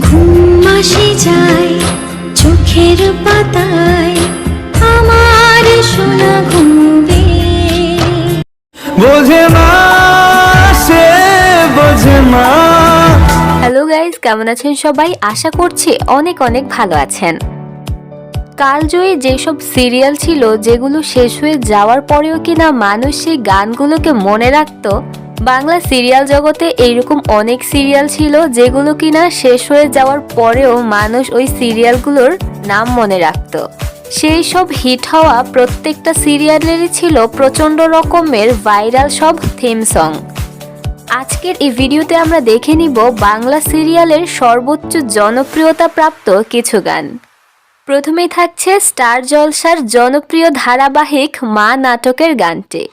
ঘুম আসে যায় চোখের পাতায় আমার সোনা ঘুমবে। বোঝে সে বোঝে না হ্যালো গাইজ কেমন আছেন সবাই? আশা করছি অনেক অনেক ভালো আছেন। কালজয়ী যেসব সিরিয়াল ছিল যেগুলো শেষ হয়ে যাওয়ার পরেও কিনা মানুষ সেই গানগুলোকে মনে রাখতো বাংলা সিরিয়াল জগতে এইরকম অনেক সিরিয়াল ছিল যেগুলো কিনা শেষ হয়ে যাওয়ার পরেও মানুষ ওই সিরিয়ালগুলোর নাম মনে রাখতো। সেই সব হিট হওয়া প্রত্যেকটা সিরিয়ালেরই ছিল প্রচণ্ড রকমের ভাইরাল সব থিম সং। আজকের এই ভিডিওতে আমরা দেখে নিব বাংলা সিরিয়ালের সর্বোচ্চ জনপ্রিয়তা প্রাপ্ত কিছু গান। প্রথমেই থাকছে স্টার জলসার জনপ্রিয় ধারাবাহিক মা নাটকের গানটি।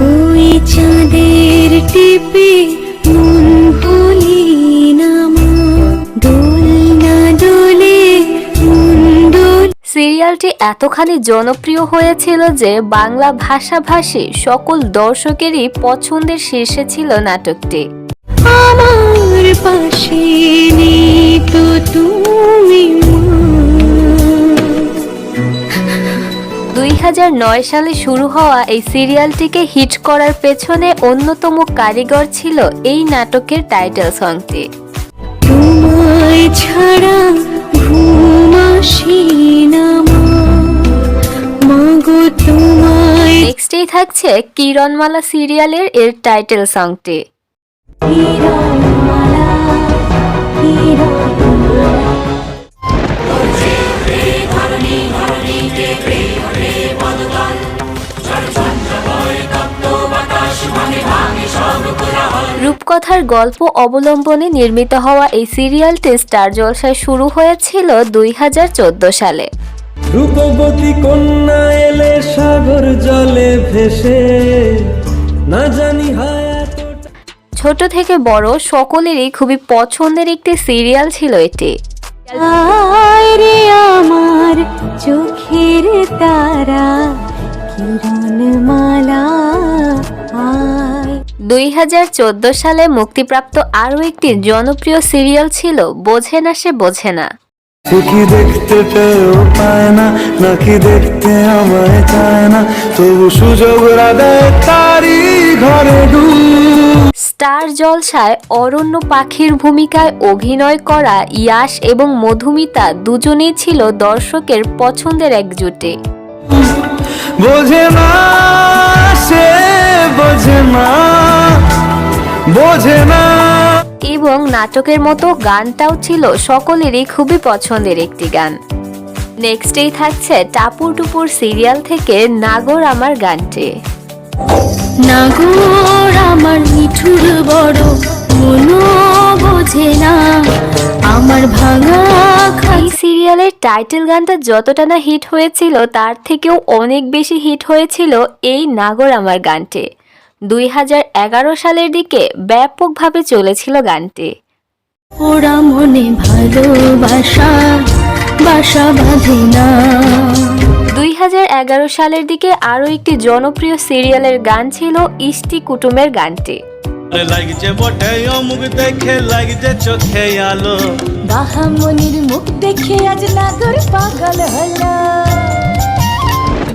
ওই চাঁদের টিপে মন তুলি না দোল না দোলে। সিরিয়ালটি এতখানি জনপ্রিয় হয়েছিল যে বাংলা ভাষাভাষী সকল দর্শকেরই পছন্দের শীর্ষে ছিল নাটকটি। আমার পাশে নেই তো তুমি মা। দুই হাজার নয় সালে শুরু হওয়া এই সিরিয়ালটিকে হিট করার পেছনে অন্যতম কারিগর ছিল এই নাটকের টাইটেল সংটি ছাড়া ঘুম না মাগো তোমায় নেক্সটেই থাকছে কিরণমালা সিরিয়ালের এর টাইটেল সংটি রূপকথার গল্প অবলম্বনে নির্মিত হওয়া এই সিরিয়ালটি স্টার জলসায় শুরু হয়েছিল দুই হাজার চোদ্দ সালে। রূপবতী কন্যা এলে সাগর জলে ভেসে না জানি ছোট থেকে বড় সকলেরই খুবই পছন্দের একটি সিরিয়াল ছিল এটি। আমার চোখের তারা দুই হাজার চোদ্দ সালে মুক্তিপ্রাপ্ত আরও একটি জনপ্রিয় সিরিয়াল ছিল বোঝে না সে বোঝে না। কি দেখতে পেয়েও পায় না নাকি দেখতে আমায় চায় না তবু সুযোগ দেয় তারই ঘরে স্টার জলসায় অরণ্য পাখির ভূমিকায় অভিনয় করা ইয়াশ এবং মধুমিতা দুজনেই ছিল দর্শকের পছন্দের একজোটে। বোঝে না সে বোঝে না বোঝে না। এবং নাটকের মতো গানটাও ছিল সকলেরই খুবই পছন্দের একটি গান। নেক্সটেই থাকছে টাপুর টুপুর সিরিয়াল থেকে নাগর আমার গানটি। নাগর আমার মিঠুর বড় মনো বোঝে না। আমার ভাঙা খাই এই সিরিয়ালের টাইটেল গানটা যতটা না হিট হয়েছিল তার থেকেও অনেক বেশি হিট হয়েছিল এই নাগর আমার গানটি। দুই হাজার এগারো সালের দিকে ব্যাপকভাবে চলেছিল গানটি। ওরা মনে ভালোবাসা বাসা বাঁধে না। দুই সালের দিকে আরও একটি জনপ্রিয় সিরিয়ালের গান ছিল ইষ্টি কুটুমের গানটি। লাগছে বটে অমুক দেখে লাগছে চোখে আলো। বাহামনির মুখ দেখে আজ নাগর পাগল হলো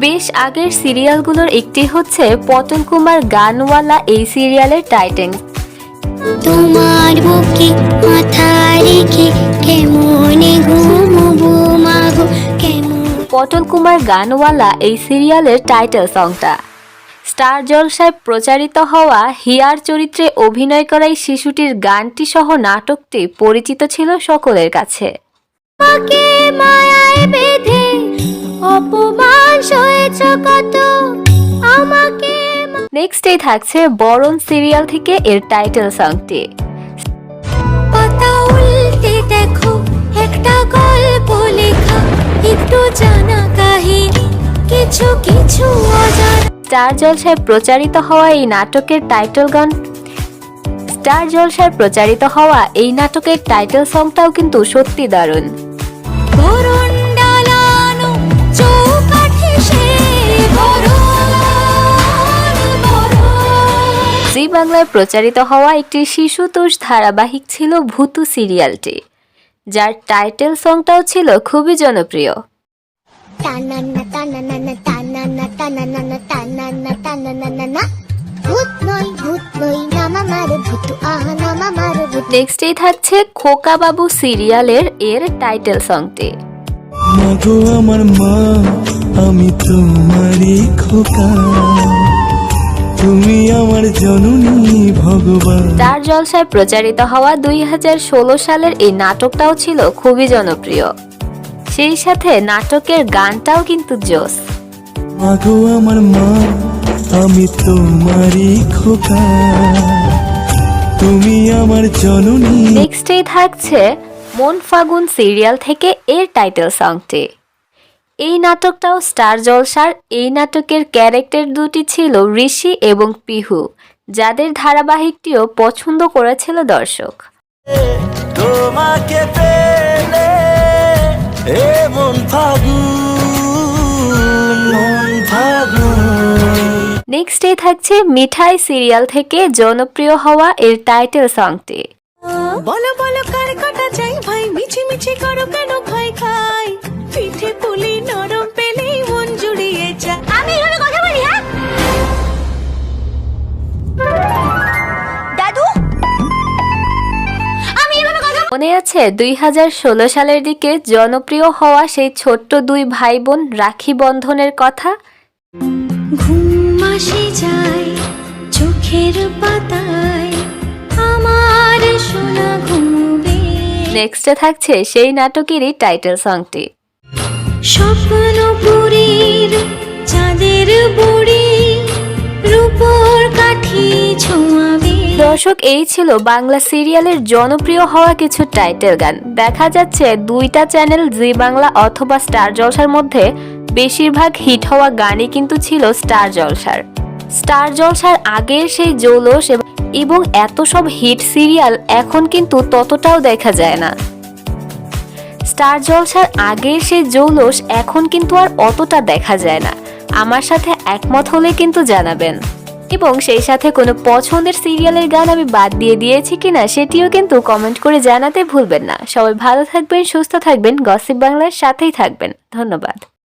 বেশ আগের সিরিয়ালগুলোর একটি হচ্ছে পটল কুমার গানওয়ালা এই সিরিয়ালের টাইটেল। তোমার বুকে মাথা রেখে কেমনে ঘুমবো মাগো কেমন? পটল কুমার গানওয়ালা এই সিরিয়ালের টাইটেল সংটা। স্টার জলসায় প্রচারিত হওয়া হিয়ার চরিত্রে অভিনয় করা এই শিশুটির গানটি সহ নাটকটি পরিচিত ছিল সকলের কাছে। মায়ায় বেঁধে অপমান সয়েছ কত? আমাকে নেক্সটেই থাকছে বরণ সিরিয়াল থেকে এর টাইটেল সংটি পাতা উল্টে দেখো একটা গল্প লেখা একটু জানা কাহিনী কিছু কিছু অজানা। স্টার জলসায় প্রচারিত হওয়া এই নাটকের টাইটেল গান। স্টার জলসায় প্রচারিত হওয়া এই নাটকের টাইটেল সংটাও কিন্তু সত্যি দারুণ। বাংলায় প্রচারিত হওয়া একটি শিশুতোষ ধারাবাহিক ছিল ভূতু সিরিয়ালটি যার টাইটেল সংটাও ছিল খুবই জনপ্রিয়। নেক্সটেই থাকছে খোকা বাবু সিরিয়ালের এর টাইটেল সংটি আমার মা আমি তোমারই খোকা। তুমি আমার জননী ভগবান। স্টার জলসায় প্রচারিত হওয়া দুই হাজার ষোলো সালের এই নাটকটাও ছিল খুবই জনপ্রিয়। সেই সাথে নাটকের গানটাও কিন্তু জোস মাগো আমার মা আমি তোমারই খোকা। তুমি আমার জননী। নেক্সটেই থাকছে মন ফাগুন সিরিয়াল থেকে এর টাইটেল সংটি এই নাটকটাও স্টার জলসার এই নাটকের ক্যারেক্টার দুটি ছিল ঋষি এবং পিহু যাদের ধারাবাহিকটিও পছন্দ করেছিল দর্শক। তোমাকে পেলে মন নেক্সটে থাকছে মিঠাই সিরিয়াল থেকে জনপ্রিয় হওয়া এর টাইটেল সংটি বলো বলো কার কাটা চাই? ভাই মিছি মিছি করো কেন? মনে আছে দুই হাজার ষোলো সালের দিকে জনপ্রিয় হওয়া সেই ছোট্ট দুই ভাই বোন রাখি বন্ধনের কথা? যায় চোখের পাতায় আমার সোনা ঘুমবে। নেক্সটে থাকছে সেই নাটকেরই টাইটেল সংটি স্বপ্নপুরীর চাঁদের দর্শক, এই ছিল বাংলা সিরিয়ালের জনপ্রিয় হওয়া কিছু টাইটেল গান। দেখা যাচ্ছে দুইটা চ্যানেল, জি বাংলা অথবা স্টার জলসার মধ্যে বেশিরভাগ হিট হওয়া গানই কিন্তু ছিল স্টার জলসার। স্টার জলসার আগের সেই জৌলস এবং- এত সব হিট সিরিয়াল এখন কিন্তু ততটাও দেখা যায় না। স্টার জলসার আগের সেই জৌলস এখন কিন্তু আর অতটা দেখা যায় না। আমার সাথে একমত হলে কিন্তু জানাবেন। এবং সেই সাথে কোনো পছন্দের সিরিয়ালের গান আমি বাদ দিয়ে দিয়েছি কিনা সেটিও কিন্তু কমেন্ট করে জানাতে ভুলবেন না। সবাই ভালো থাকবেন, সুস্থ থাকবেন, গসিপ বাংলার সাথেই থাকবেন। ধন্যবাদ।